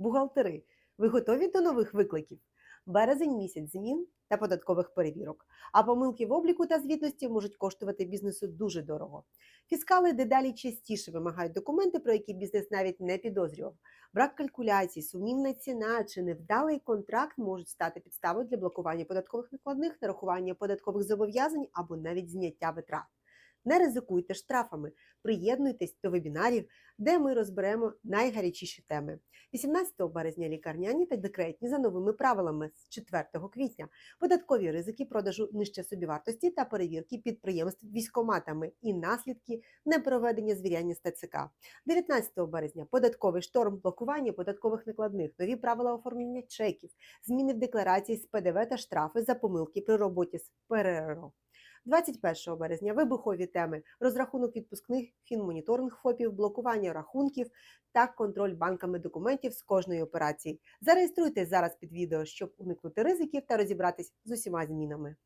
Бухгалтери, ви готові до нових викликів? Березень місяць змін та податкових перевірок. А помилки в обліку та звітності можуть коштувати бізнесу дуже дорого. Фіскали дедалі частіше вимагають документи, про які бізнес навіть не підозрював. Брак калькуляцій, сумнівна ціна чи невдалий контракт можуть стати підставою для блокування податкових накладних, нарахування податкових зобов'язань або навіть зняття витрат. Не ризикуйте штрафами, приєднуйтесь до вебінарів, де ми розберемо найгарячіші теми. 18 березня лікарняні та декретні за новими правилами з 4 квітня, податкові ризики продажу нижче собівартості та перевірки підприємств військоматами і наслідки непроведення звіряння з ТЦК. 19 березня податковий шторм, блокування податкових накладних, нові правила оформлення чеків, зміни в декларації з ПДВ та штрафи за помилки при роботі з ПРРО. 21 березня вибухові теми, розрахунок відпускних, фінмоніторинг ФОПів, блокування рахунків та контроль банками документів з кожної операції. Зареєструйтесь зараз під відео, щоб уникнути ризиків та розібратись з усіма змінами.